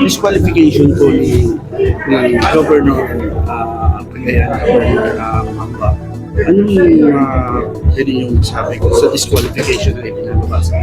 disqualification po ni, ni Governor uh, Cagayan, Governor uh. Anong uh, pwede niyong sabi ko sa disqualification na ipinalabas?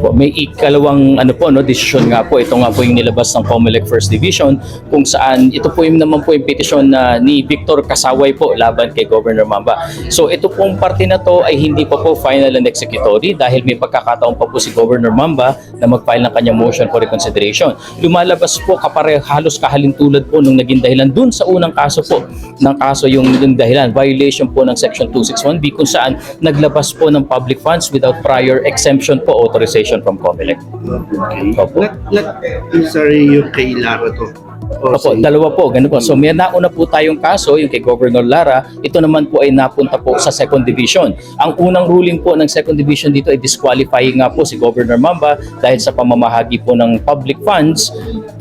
po. May ikalawang ano po no desisyon nga po ito nga po yung nilabas ng COMELEC First Division kung saan ito po yung naman po yung petisyon na ni Victor Kasaway po laban kay Governor Mamba. So ito pong parte na to ay hindi pa po final and executory dahil may pagkakataon pa po si Governor Mamba na mag-file ng kanyang motion for reconsideration. Lumalabas po kapare halos kahalintulad po nung naging dahilan dun sa unang kaso po ng kaso yung, yung dahilan violation po ng section 261B kung saan naglabas po ng public funds without prior exemption po authorization from COMELEC. Okay. Opo. Not, not necessarily yung kay Lara to. Opo, si- dalawa po, ganun po. So may nauna po tayong kaso, yung kay Governor Lara, ito naman po ay napunta po sa second division. Ang unang ruling po ng second division dito ay disqualifying nga po si Governor Mamba dahil sa pamamahagi po ng public funds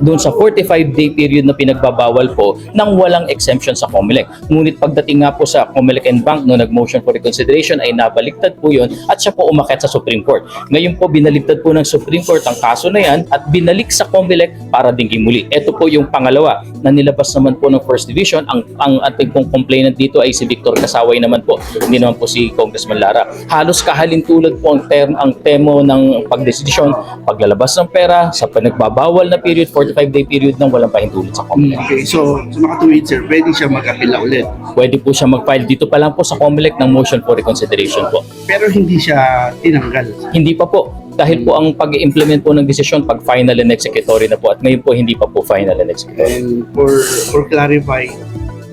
doon sa 45-day period na pinagbabawal po nang walang exemption sa COMELEC. Ngunit pagdating nga po sa COMELEC and Bank no nag-motion for reconsideration ay nabaliktad po yun at siya po umakyat sa Supreme Court. Ngayon po binaliktad po ng Supreme Court ang kaso na yan at binalik sa COMELEC para dinggin muli. Ito po yung pangalawa na nilabas naman po ng First Division. Ang, ang ating pong complainant dito ay si Victor Kasaway naman po. Hindi naman po si Congressman Lara. Halos kahalintulad po ang, term, ang temo ng pagdesisyon, paglalabas ng pera sa panagbabawal na period, 45-day period nang walang pahintulot sa COMELEC. Okay, so sa makatuwid sir, pwede siya mag-apela ulit. Pwede po siya mag-file dito pa lang po sa COMELEC ng motion for reconsideration po. Pero hindi siya tinanggal. Hindi pa po. Dahil po ang pag-implement po ng desisyon pag final and executory na po at ngayon po hindi pa po final and executory. And for, for clarify,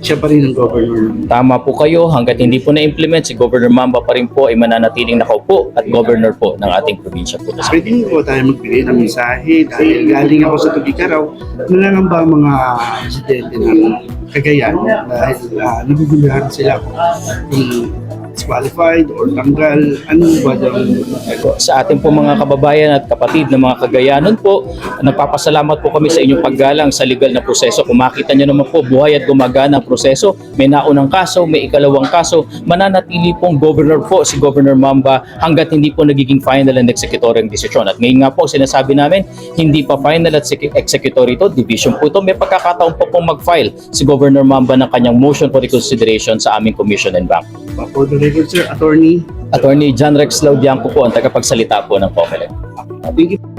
siya pa rin ang governor. Tama po kayo, hanggat hindi po na-implement, si Governor Mamba pa rin po ay mananatiling nakaupo at governor po ng ating probinsya po. Pwede niyo po tayo magbigay ng mensahe dahil galing ako sa Tubigaraw, nangangamba ang mga residente ng Cagayan dahil uh, naguguluhan sila kung disqualified or tanggal, ano ba yung Sa ating po mga kababayan at kapatid na mga kagayanon po, nagpapasalamat po kami sa inyong paggalang sa legal na proseso. Kung makita naman po, buhay at gumagana ang proseso, may naunang kaso, may ikalawang kaso, mananatili pong governor po si Governor Mamba hanggat hindi po nagiging final and executory ang desisyon. At ngayon nga po, sinasabi namin, hindi pa final at executory ito, division po ito. May pagkakataon po pong mag-file si Governor Mamba ng kanyang motion for reconsideration sa aming Commission and Bank. For the record sir, attorney? Attorney John Rex Laudianco po ang tagapagsalita po ng COMELEC. Thank you.